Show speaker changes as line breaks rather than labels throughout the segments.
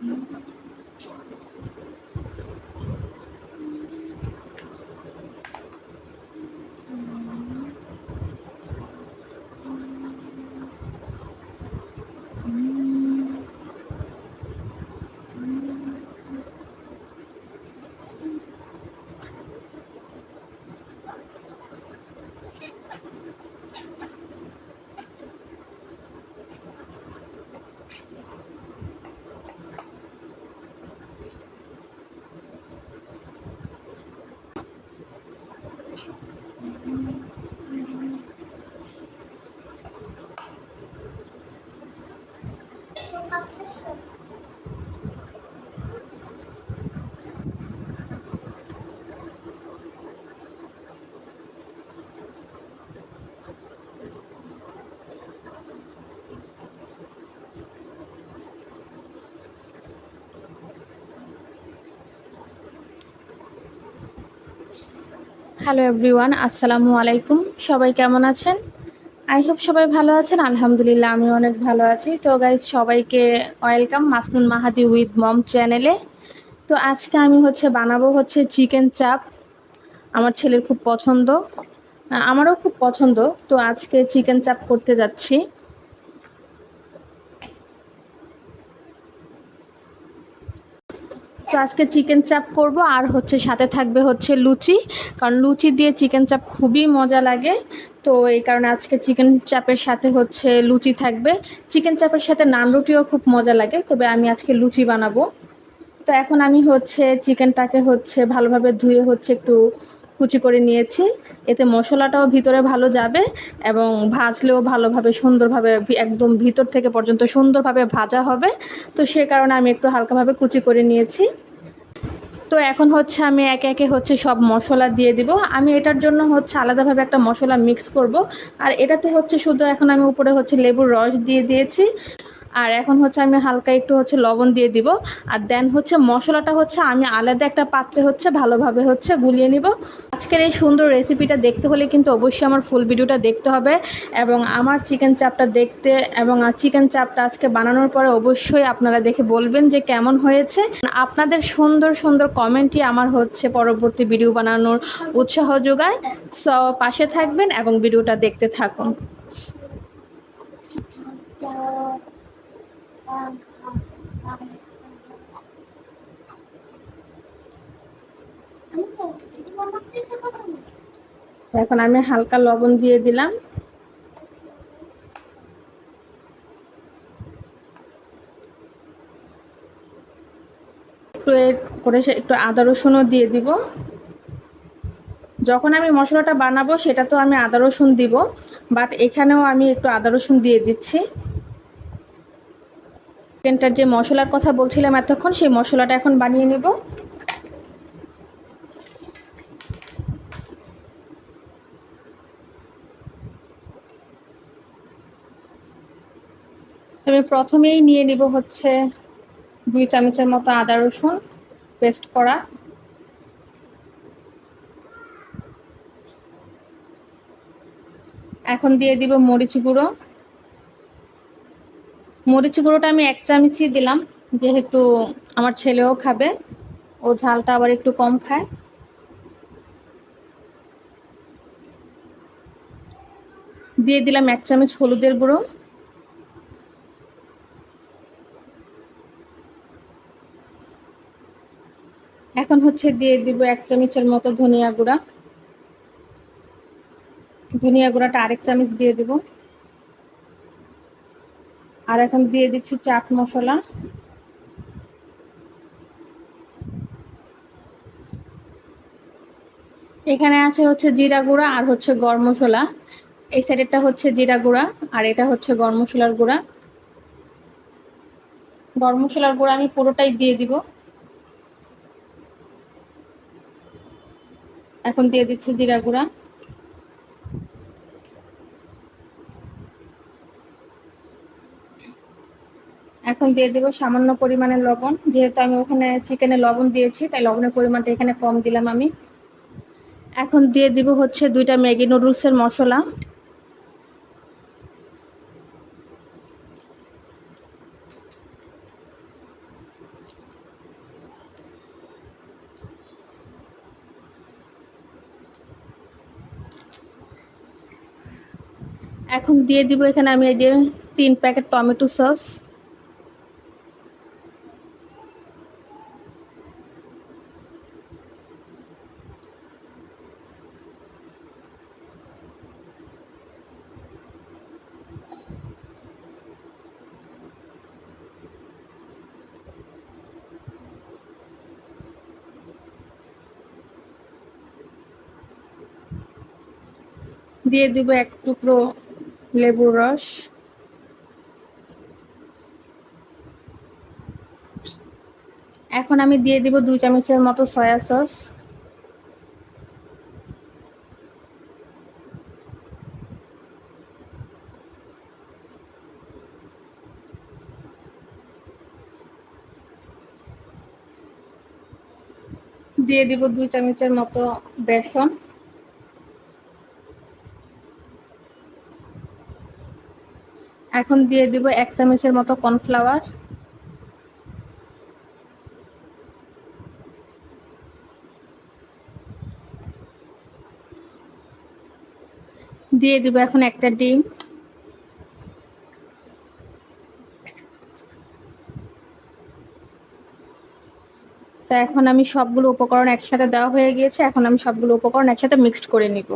Thank you. Hello everyone আসসালামু আলাইকুম সবাই কেমন আছেন? আই হোপ সবাই ভালো আছেন। আলহামদুলিল্লাহ আমি অনেক ভালো আছি। তো গাইজ সবাইকে ওয়েলকাম মাসনুন মাহাদি উইথ মম চ্যানেলে তো আজকে আমি হচ্ছে বানাবো হচ্ছে চিকেন চাপ আমার ছেলের খুব পছন্দ। আমারও খুব পছন্দ। তো আজকে চিকেন চাপ করতে যাচ্ছি। তো আজকে চিকেন চাপ করব, আর হচ্ছে সাথে থাকবে হচ্ছে লুচি, কারণ লুচি দিয়ে চিকেন চাপ খুবই মজা লাগে। তো এই কারণে আজকে চিকেন চাপের সাথে হচ্ছে লুচি থাকবে। চিকেন চাপের সাথে নান রুটিও খুব মজা লাগে, তবে আমি আজকে লুচি বানাবো। তো এখন আমি হচ্ছে চিকেনটাকে হচ্ছে ভালোভাবে ধুয়ে হচ্ছে একটু কুচি করে নিয়েছি। এতে মশলাটাও ভিতরে ভালো যাবে এবং ভাজলেও ভালোভাবে, সুন্দরভাবে একদম ভিতর থেকে পর্যন্ত সুন্দরভাবে ভাজা হবে। তো সে কারণে আমি একটু হালকাভাবে কুচি করে নিয়েছি। তো এখন হচ্ছে আমি একে একে হচ্ছে সব মশলা দিয়ে দিব। আমি এটার জন্য হচ্ছে আলাদাভাবে একটা মশলা মিক্স করব। আর এটাতে হচ্ছে শুধু এখন আমি উপরে হচ্ছে লেবুর রস দিয়ে দিয়েছি। আর এখন হচ্ছে আমি হালকা একটু হচ্ছে লবণ দিয়ে দিব। আর দেন হচ্ছে মশলাটা হচ্ছে আমি আলাদা একটা পাত্রে হচ্ছে ভালোভাবে হচ্ছে গুলিয়ে নিব। আজকের এই সুন্দর রেসিপিটা দেখতে হলে কিন্তু অবশ্যই আমার ফুল ভিডিওটা দেখতে হবে এবং আমার চিকেন চাপটা দেখতে এবং চিকেন চাপটা আজকে বানানোর পরে অবশ্যই আপনারা দেখে বলবেন যে কেমন হয়েছে। আপনাদের সুন্দর সুন্দর কমেন্টই আমার হচ্ছে পরবর্তী ভিডিও বানানোর উৎসাহ যোগায়। সো পাশে থাকবেন এবং ভিডিওটা দেখতে থাকুন। এখন আমি হালকা লবণ দিয়ে দিলাম। একটু করে একটু আদা রসুনও দিয়ে দিব। যখন আমি মশলাটা বানাবো সেটা তো আমি আদা রসুন দিব বাট এখানেও আমি একটু আদা রসুন দিয়ে দিচ্ছি। চিকেনটার যে মশলার কথা বলছিলাম এতক্ষণ, সেই মশলাটা এখন বানিয়ে নেব। আমি প্রথমেই নিয়ে নিব হচ্ছে দুই চামচের মতো আদা রসুন পেস্ট করা। এখন দিয়ে দিব মরিচ গুঁড়ো। মরিচ গুঁড়োটা আমি এক চামচই দিলাম, যেহেতু আমার ছেলেও খাবে, ও ঝালটা আবার একটু কম খায়। দিয়ে দিলাম এক চামচ হলুদের গুঁড়ো। এখন হচ্ছে দিয়ে দিব এক চামচের মতো ধনিয়া গুঁড়া। ধনিয়া গুঁড়াটা আরেক চামচ দিয়ে দিব। আর এখন দিয়ে দিচ্ছি চাট মশলা। এখানে আছে হচ্ছে জিরা গুঁড়া আর হচ্ছে গরম মশলা। এই সাইডেরটা হচ্ছে জিরা গুঁড়া আর এটা হচ্ছে গরম মশলার গুঁড়া। গরম মশলার গুঁড়া আমি পুরোটাই দিয়ে দিব। এখন দিয়ে দিচ্ছি জিরা গুঁড়া। এখন দিয়ে দেবো সামান্য পরিমাণে লবণ। যেহেতু আমি ওখানে চিকেনে লবণ দিয়েছি, তাই লবণের পরিমাণটা এখানে কম দিলাম আমি। এখন দিয়ে দিব হচ্ছে দুইটা ম্যাগি নুডলসের মশলা। এখন দিয়ে দিব এখানে আমি এই যে তিন প্যাকেট টমেটো সস। দিয়ে দিব এক টুকরো লেবুর রস। এখন আমি দিয়ে দিব দুই চামচের মতো সয়া সস। দিয়ে দিব দুই চামচের মতো বেসন। এখন দিয়ে দিব এক চামচের মতো কর্নফ্লাওয়ার। দিয়ে দিব এখন একটা ডিম। তা এখন আমি সবগুলো উপকরণ একসাথে দেওয়া হয়ে গিয়েছে, এখন আমি সবগুলো উপকরণ একসাথে মিক্সড করে নিব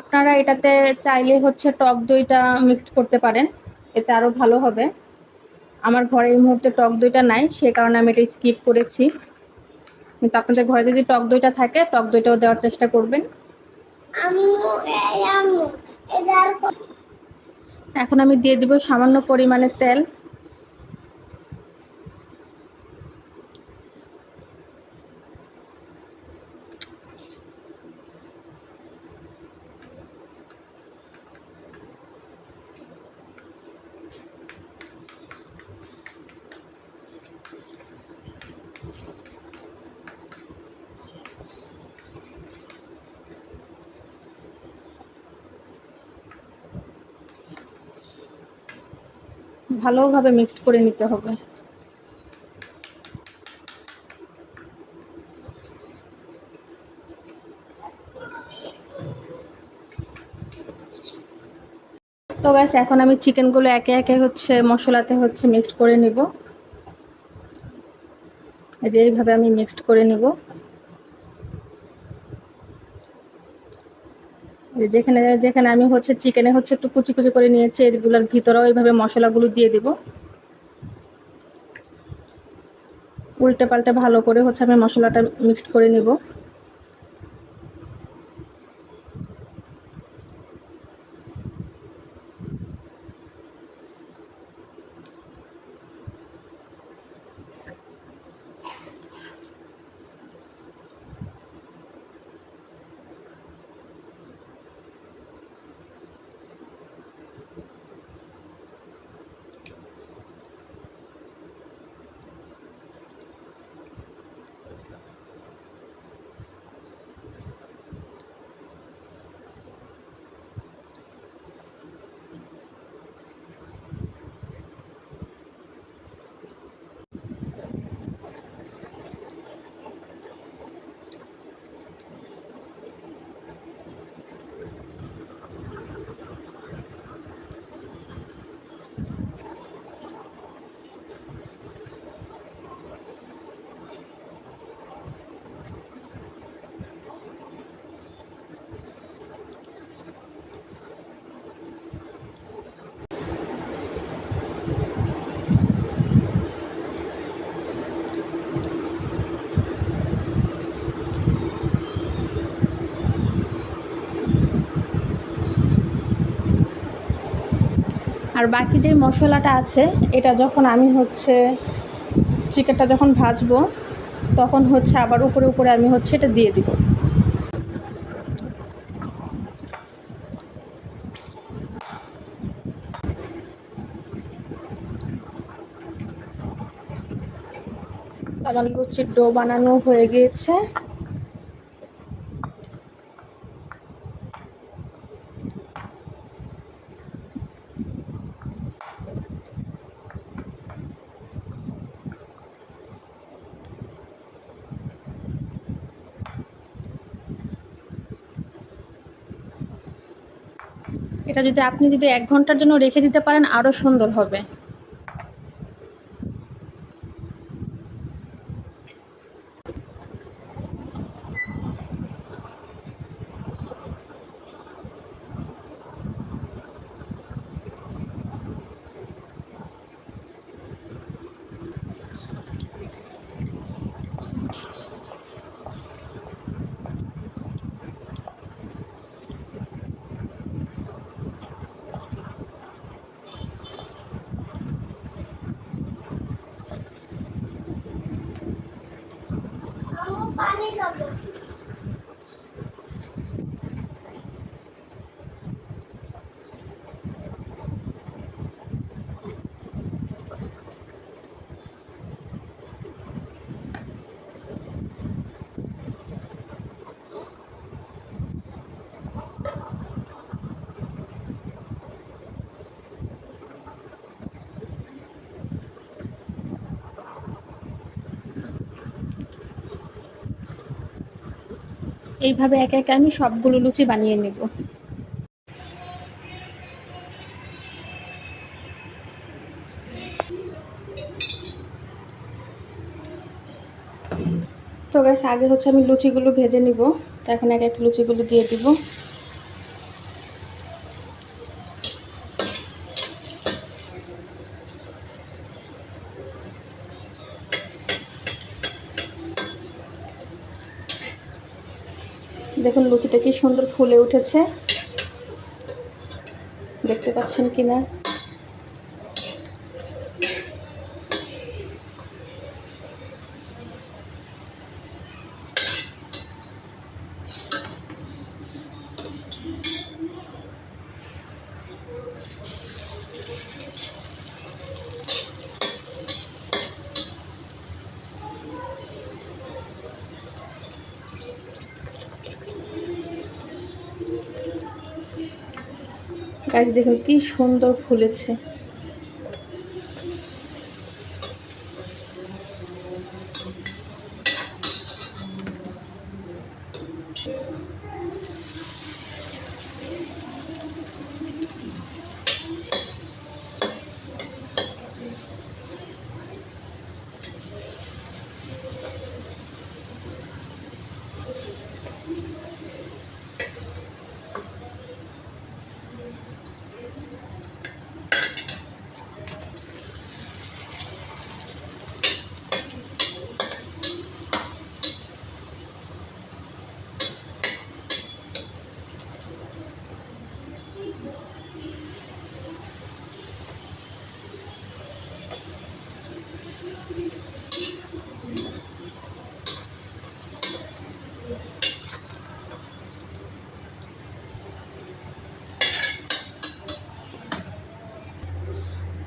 আপনারা এটাতে চাইলে হচ্ছে টক দইটা মিক্সড করতে পারেন এতে আরও ভালো হবে। আমার ঘরে এই মুহূর্তে টক দইটা নাই সে কারণে আমি এটা স্কিপ করেছি। কিন্তু আপনাদের ঘরে যদি টক দইটা থাকে টক দইটাও দেওয়ার চেষ্টা করবেন। এখন আমি দিয়ে দিব সামান্য পরিমাণে তেল। ভালোভাবে মিক্সড করে নিতে হবে। তো গাছ এখন আমি চিকেনগুলো একে একে হচ্ছে মশলাতে হচ্ছে মিক্সড করে নিব। যে এইভাবে আমি মিক্সড করে নিব। যেখানে যেখানে আমি হচ্ছে চিকেনে হচ্ছে একটু কুচি কুচি করে নিয়েছি, এগুলোর ভিতরেও এইভাবে মশলাগুলো দিয়ে দেব। উল্টে পাল্টে ভালো করে হচ্ছে আমি মশলাটা মিক্সড করে নিব। আর বাকি যে মশলাটা আছে, এটা যখন আমি হচ্ছে চিকেনটা যখন ভাজবো, তখন হচ্ছে আবার উপরে উপরে আমি হচ্ছে এটা দিয়ে দিব। আমার লুচির ডো বানানো হয়ে গিয়েছে। এটা যদি আপনি যদি এক ঘণ্টার জন্য রেখে দিতে পারেন আরও সুন্দর হবে।
অনেক
এইভাবে একে একে আমি সবগুলো লুচি বানিয়ে নেব। তো গ্যাস আগে হচ্ছে আমি লুচিগুলো ভেজে নিব। এখন এক এক লুচিগুলো দিয়ে দিব দেখুন লুচিটা কি সুন্দর ফুলে উঠেছে? দেখতে পাচ্ছেন কিনা? দেখুন কি সুন্দর ফুলেছে।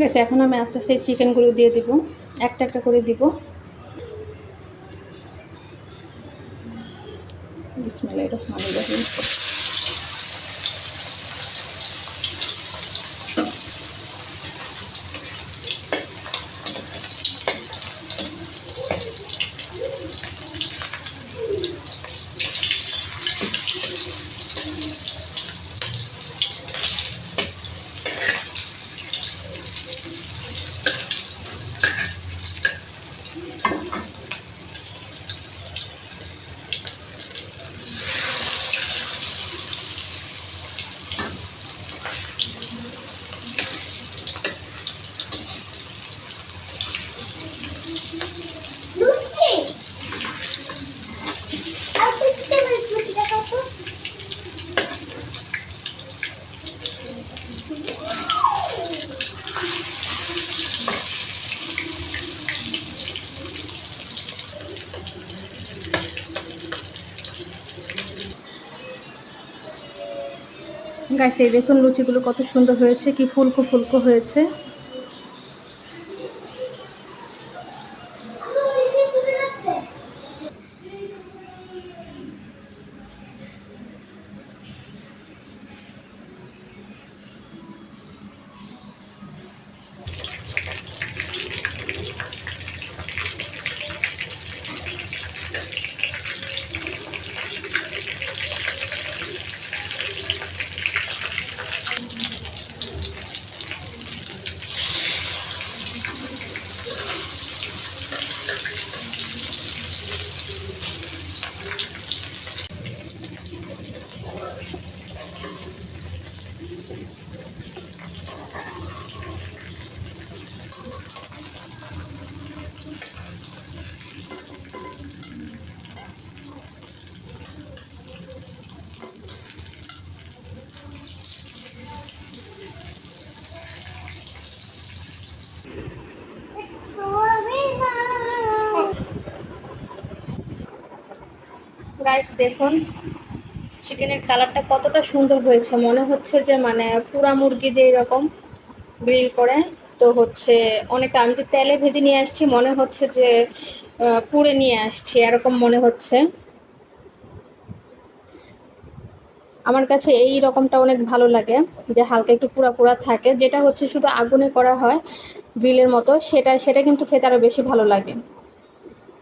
ঠিক আছে এখন আমি আস্তে আস্তে চিকেনগুলো দিয়ে দিব। একটা একটা করে দিব বিসমিল্লাহির রহমানির রহিম
লুচি আর কিছু লুচি দেখাও তো
গাছ এই দেখুন লুচিগুলো কত সুন্দর হয়েছে কি ফুলকো ফুলকো হয়েছে। গাইস দেখুন চিকেনের কালারটা কতটা সুন্দর হয়েছে। মনে হচ্ছে যে মানে পুরা মুরগি যে এরকম গ্রিল করে, তো হচ্ছে অনেকটা আমি যে তেলে ভেজে নিয়ে আসছি, মনে হচ্ছে যে পুড়ে নিয়ে আসছি, এরকম মনে হচ্ছে। আমার কাছে এই রকমটা অনেক ভালো লাগে, যে হালকা একটু পুরা পুরা থাকে, যেটা হচ্ছে শুধু আগুনে করা হয় গ্রিলের মতো, সেটা সেটা কিন্তু খেতে আরও বেশি ভালো লাগে।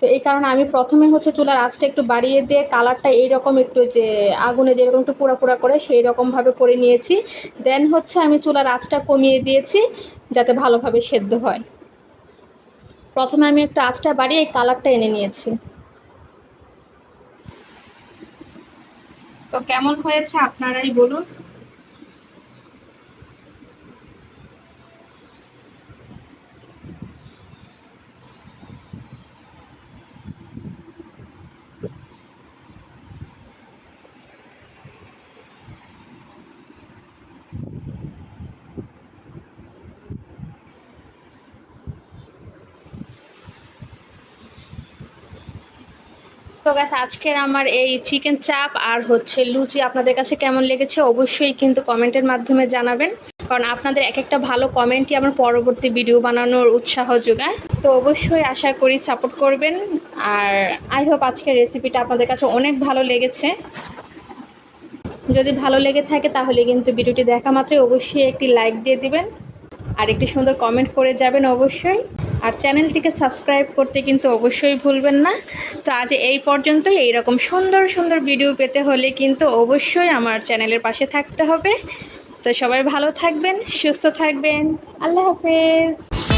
তো এই কারণে আমি প্রথমে হচ্ছে চুলার আঁচটা একটু বাড়িয়ে দিয়ে কালারটা এইরকম একটু যে আগুনে যেরকম একটু পোড়া পোড়া করে সেই রকমভাবে করে নিয়েছি। দেন হচ্ছে আমি চুলার আঁচটা কমিয়ে দিয়েছি যাতে ভালোভাবে সেদ্ধ হয়। প্রথমে আমি একটু আঁচটা বাড়িয়ে এই কালারটা এনে নিয়েছি। তো কেমন হয়েছে আপনারাই বলুন। তো গাছ আজকের আমার এই চিকেন চাপ আর হচ্ছে লুচি আপনাদের কাছে কেমন লেগেছে অবশ্যই কিন্তু কমেন্টের মাধ্যমে জানাবেন। কারণ আপনাদের এক একটা ভালো কমেন্টই আমার পরবর্তী ভিডিও বানানোর উৎসাহ যোগায়। তো অবশ্যই আশা করি সাপোর্ট করবেন। আর আই হোপ আজকের রেসিপিটা আপনাদের কাছে অনেক ভালো লেগেছে। যদি ভালো লেগে থাকে তাহলে কিন্তু ভিডিওটি দেখা মাত্রই অবশ্যই একটি লাইক দিয়ে দিবেন। আর একটি সুন্দর কমেন্ট করে যাবেন অবশ্যই। আর চ্যানেলটিকে সাবস্ক্রাইব করতে কিন্তু অবশ্যই ভুলবেন না। তো আজ এই পর্যন্তই। এইরকম সুন্দর সুন্দর ভিডিও পেতে হলে কিন্তু অবশ্যই আমার চ্যানেলের পাশে থাকতে হবে। তো সবাই ভালো থাকবেন, সুস্থ থাকবেন। আল্লাহ হাফেজ।